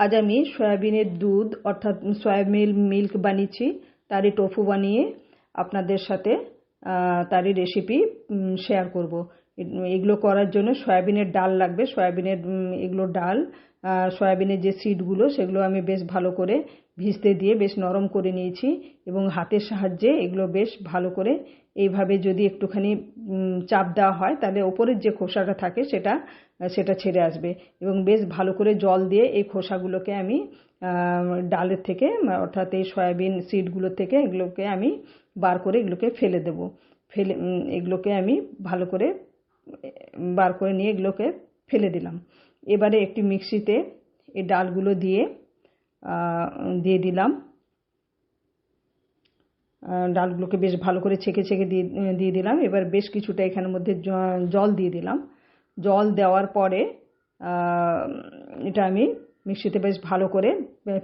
আজ আমি সয়াবিনের দুধ, অর্থাৎ সয়াবিন মিল্ক বানিয়েছি, তারই টোফু বানিয়ে আপনাদের সাথে তারই রেসিপি শেয়ার করব। এগুলো করার জন্য সয়াবিনের ডাল লাগবে। সয়াবিনের এগুলো ডাল সয়াবিনের যে সিডগুলো, সেগুলো আমি বেশ ভালো করে ভিজতে দিয়ে বেশ নরম করে নিয়েছি এবং হাতের সাহায্যে এগুলো বেশ ভালো করে এইভাবে যদি একটুখানি চাপ দেওয়া হয়, তাহলে ওপরের যে খোসাটা থাকে সেটা সেটা ছেড়ে আসবে এবং বেশ ভালো করে জল দিয়ে এই খোসাগুলোকে আমি ডালের থেকে, অর্থাৎ এই সয়াবিন সিডগুলো থেকে এগুলোকে আমি বার করে এগুলোকে ফেলে দেব। ফেলে এগুলোকে আমি ভালো করে বার করে নিয়ে এগুলোকে ফেলে দিলাম। এবারে একটি মিক্সিতে এই ডালগুলো দিয়ে দিয়ে দিলাম। ডালগুলোকে বেশ ভালো করে ছেঁকে ছেঁকে দিয়ে দিয়ে দিলাম। এবার বেশ কিছুটা এখানের মধ্যে জল দিয়ে দিলাম। জল দেওয়ার পরে এটা আমি মিক্সিতে বেশ ভালো করে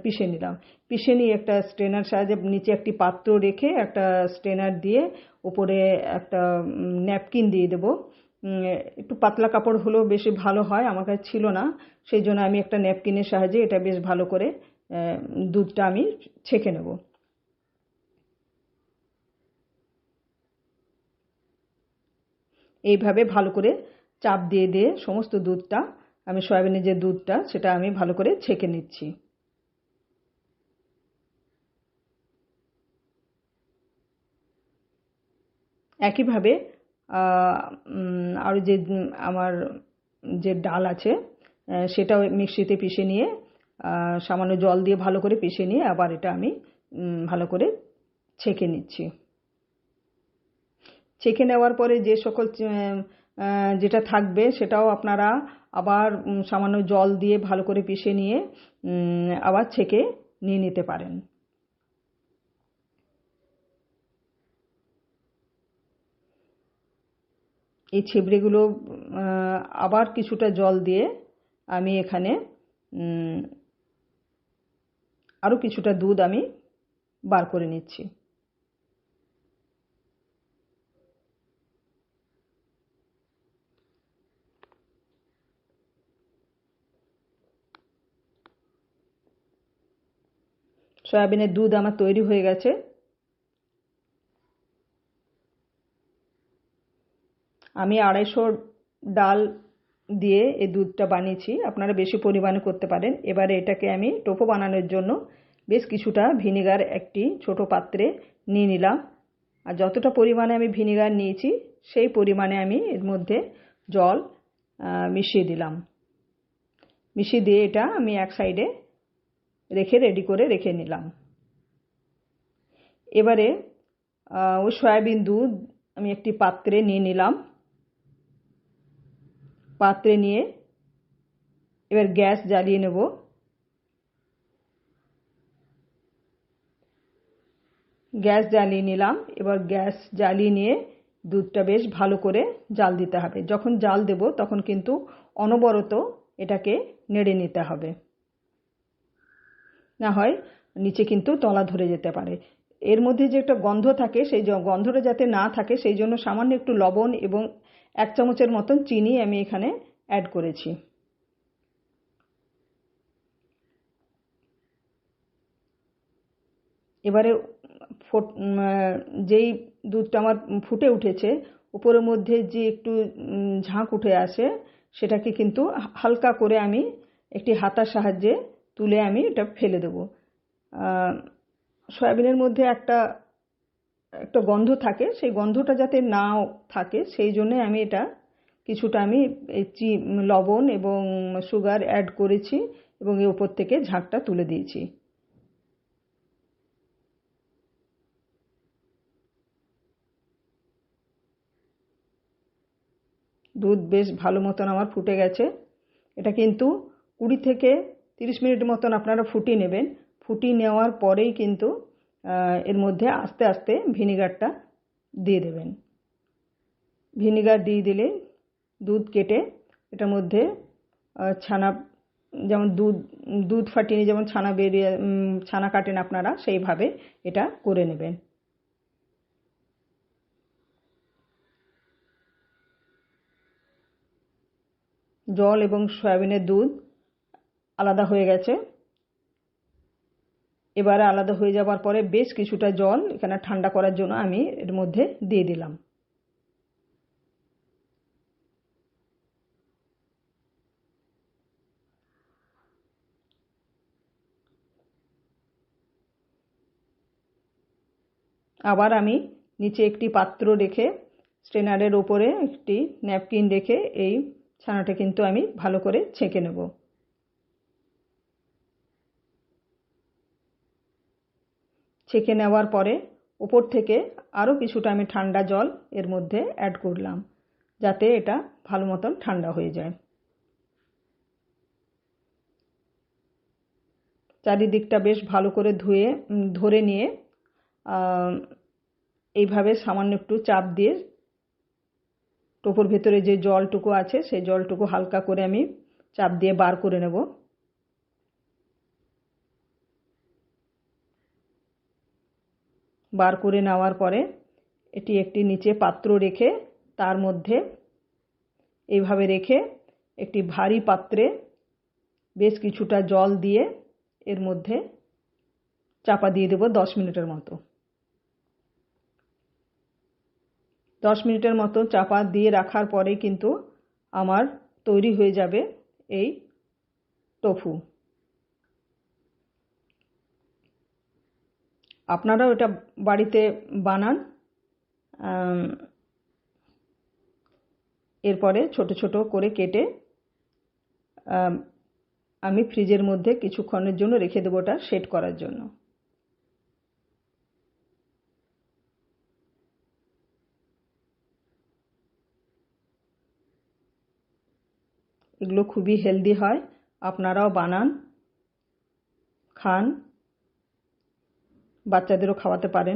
পিষে নিলাম। পিষে নিয়ে একটা স্ট্রেনার সাহায্যে নিচে একটি পাত্র রেখে একটা স্ট্রেনার দিয়ে উপরে একটা ন্যাপকিন দিয়ে দেবো। একটু পাতলা কাপড় হলেও বেশি ভালো হয়, আমার কাছে ছিল না। সেই জন্য আমি একটা ন্যাপকিনের সাহায্যে এটা বেশ ভালো করে দুধটা আমি ছেঁকে নেব। এইভাবে ভালো করে চাপ দিয়ে দিয়ে সমস্ত দুধটা, আমি সয়াবিনের যে দুধটা, সেটা আমি ভালো করে ছেঁকে নিচ্ছি। একইভাবে আর যে আমার যে ডাল আছে সেটাও মিক্সিতে পিষে নিয়ে সামান্য জল দিয়ে ভালো করে পিষে নিয়ে আবার এটা আমি ভালো করে ছেঁকে নিচ্ছি। ছেঁকে নেওয়ার পরে যে সকল যেটা থাকবে সেটাও আপনারা আবার সামান্য জল দিয়ে ভালো করে পিষে নিয়ে আবার ছেঁকে নিয়ে নিতে পারেন। এই ছিবড়েগুলো আবার কিছুটা জল দিয়ে আমি এখানে আরও কিছুটা দুধ আমি বার করে নিচ্ছি। সয়াবিনের দুধ আমার তৈরি হয়ে গেছে। আমি আড়াইশো ডাল দিয়ে এই দুধটা বানিয়েছি। আপনারা বেশি পরিমাণে করতে পারেন। এবারে এটাকে আমি টোপো বানানোর জন্য বেশ কিছুটা ভিনিগার একটি ছোট পাত্রে নিয়ে নিলাম। আর যতটা পরিমাণে আমি ভিনিগার নিয়েছি, সেই পরিমাণে আমি এর মধ্যে জল মিশিয়ে দিলাম। মিশিয়ে দিয়ে এটা আমি এক সাইডে রেখে রেডি করে রেখে নিলাম। এবারে ওই সয়াবিন দুধ আমি একটি পাত্রে নিয়ে নিলাম। পাত্রে নিয়ে এবার গ্যাস জ্বালিয়ে নেব। গ্যাস জ্বালিয়ে নিলাম। এবার গ্যাস জ্বালিয়ে নিয়ে দুধটা বেশ ভালো করে জাল দিতে হবে। যখন জাল দেব, তখন কিন্তু অনবরত এটাকে নেড়ে নিতে হবে। না হয় নিচে কিন্তু তলা ধরে যেতে পারে। এর মধ্যে যে একটা গন্ধ থাকে, সেই গন্ধটা যাতে না থাকে, সেই জন্য সামান্য একটু লবণ এবং এক চামচের মতন চিনি আমি এখানে অ্যাড করেছি। এবারে ফোট যেই দুধটা আমার ফুটে উঠেছে, উপরের মধ্যে যে একটু ঝাঁক উঠে আসে, সেটাকে কিন্তু হালকা করে আমি একটি হাতার সাহায্যে তুলে আমি এটা ফেলে দেব। সয়াবিনের মধ্যে একটা একটা গন্ধ থাকে, সেই গন্ধটা যাতে নাও থাকে, সেই জন্যে আমি এটা কিছুটা আমি চি, লবণ এবং সুগার অ্যাড করেছি এবং এর উপর থেকে ঝাঁকটা তুলে দিয়েছি। দুধ বেশ ভালো মতন আমার ফুটে গেছে। এটা কিন্তু কুড়ি থেকে তিরিশ মিনিট মতন আপনারা ফুটিয়ে নেবেন। ফুটিয়ে নেওয়ার পরেই কিন্তু এর মধ্যে আস্তে আস্তে ভিনিগারটা দিয়ে দেবেন। ভিনিগার দিয়ে দিলে দুধ কেটে এটার মধ্যে ছানা, যেমন দুধ দুধ ফাটিয়ে যেমন ছানা বেরিয়ে ছানা কাটেন আপনারা, সেইভাবে এটা করে নেবেন। জল এবং সয়াবিনের দুধ আলাদা হয়ে গেছে। এবারে আলাদা হয়ে যাওয়ার পরে বেশ কিছুটা জল এখানে ঠান্ডা করার জন্য আমি এর মধ্যে দিয়ে দিলাম। আবার আমি নিচে একটি পাত্র রেখে স্ট্রেনারের ওপরে একটি ন্যাপকিন রেখে এই ছানাটা কিন্তু আমি ভালো করে ছেঁকে নেব। ছেঁকে নেওয়ার পরে ওপর থেকে আরও কিছুটা আমি ঠান্ডা জল এর মধ্যে অ্যাড করলাম, যাতে এটা ভালো মতন ঠান্ডা হয়ে যায়। চারিদিকটা বেশ ভালো করে ধুয়ে ধরে নিয়ে এইভাবে সামান্য একটু চাপ দিয়ে টোপর ভেতরে যে জলটুকু আছে, সেই জলটুকু হালকা করে আমি চাপ দিয়ে বার করে নেব। বার করে নেওয়ার পরে এটি একটি নিচে পাত্র রেখে তার মধ্যে এইভাবে রেখে একটি ভারী পাত্রে বেশ কিছুটা জল দিয়ে এর মধ্যে চাপা দিয়ে দেবো দশ মিনিটের মতো। দশ মিনিটের মতো চাপা দিয়ে রাখার পরে কিন্তু আমার তৈরি হয়ে যাবে এই টোফু। আপনারাও এটা বাড়িতে বানান এরপরে ছোট ছোট করে কেটে আমি ফ্রিজের মধ্যে কিছুক্ষণের জন্য রেখে দেবো ওটা সেট করার জন্য। এগুলো খুবই হেলদি হয়, আপনারাও বানান, খান। বাচ্চাদেরও খাওয়াতে পারেন।